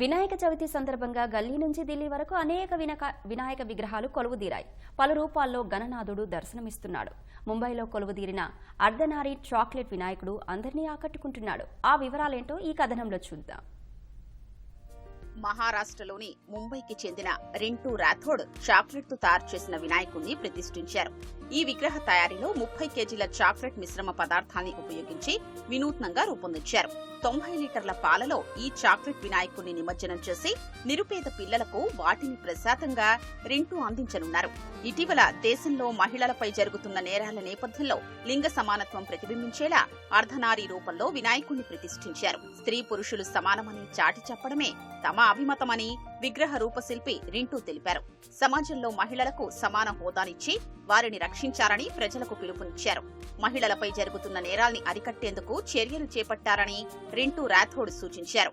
వినాయక చవితి సందర్భంగా గల్లీ నుంచి ఢిల్లీ వరకు అనేక వినక వినాయక విగ్రహాలు కొలువుదీరాయి. పలు రూపాల్లో గణనాథుడు దర్శనమిస్తున్నాడు. ముంబైలో కొలువుదీరిన అర్ధనారి చాక్లెట్ వినాయకుడు అందరినీ ఆకట్టుకుంటున్నాడు. ఆ వివరాలేంటో ఈ కథనంలో చూద్దాం. మహారాష్ట్రలోని ముంబైకి చెందిన రింటూ రాథోడ్ చాక్లెట్తో తయారు చేసిన వినాయకుణ్ణి ప్రతిష్ఠించారు. ఈ విగ్రహ తయారీలో ముప్పై కేజీల చాక్లెట్ మిశ్రమ పదార్థాన్ని ఉపయోగించి వినూత్నంగా రూపొందించారు. తొంభై లీటర్ల పాలలో ఈ చాక్లెట్ వినాయకుణ్ణి నిమజ్జనం చేసి నిరుపేద పిల్లలకు వాటిని ప్రసాదంగా రింటూ అందించనున్నారు. ఇటీవల దేశంలో మహిళలపై జరుగుతున్న నేరాల నేపథ్యంలో లింగ సమానత్వం ప్రతిబింబించేలా అర్ధనారీ రూపంలో వినాయకుణ్ణి ప్రతిష్ఠించారు. స్త్రీ పురుషులు సమానమని చాటి చెప్పడమే తమ అభిమతమని విగ్రహ రూపశిల్పి రింటూ తెలిపారు. సమాజంలో మహిళలకు సమాన హోదానిచ్చి వారిని రక్షించారని ప్రజలకు పిలుపునిచ్చారు. మహిళలపై జరుగుతున్న నేరాల్ని అరికట్టేందుకు చర్యలు చేపట్టారని రింటూ రాథోడ్ సూచించారు.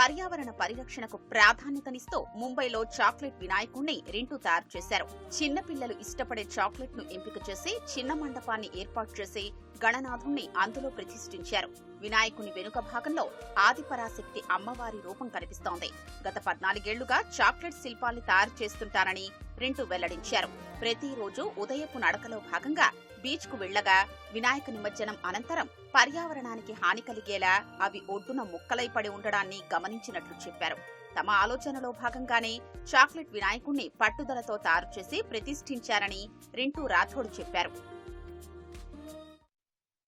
పర్యావరణ పరిరక్షణకు ప్రాధాన్యతనిస్తూ ముంబైలో చాక్లెట్ వినాయకుణ్ణి రింటూ తయారు చేశారు. చిన్నపిల్లలు ఇష్టపడే చాక్లెట్ను ఎంపిక చేసి చిన్న మండపాన్ని ఏర్పాటు చేసి గణనాథుణ్ణి అందులో ప్రతిష్ఠించారు. వినాయకుని వెనుక భాగంలో ఆదిపరాశక్తి అమ్మవారి రూపం కనిపిస్తోంది. గత పద్నాలుగేళ్ళుగా చాక్లెట్ శిల్పాల్ని తయారు చేస్తుంటారని రింటూ వెల్లడించారు. ప్రతిరోజు ఉదయపు నడకలో భాగంగా బీచ్కు వెళ్ళగా వినాయక నిమజ్జనం అనంతరం పర్యావరణానికి హాని కలిగేలా అవి ఒడ్డున ముక్కలై పడి ఉండడాన్ని గమనించినట్లు చెప్పారు. తమ ఆలోచనలో భాగంగానే చాక్లెట్ వినాయకుణ్ణి పట్టుదలతో తయారు చేసి ప్రతిష్ఠించారని రింటూ రాథోడ్ చెప్పారు.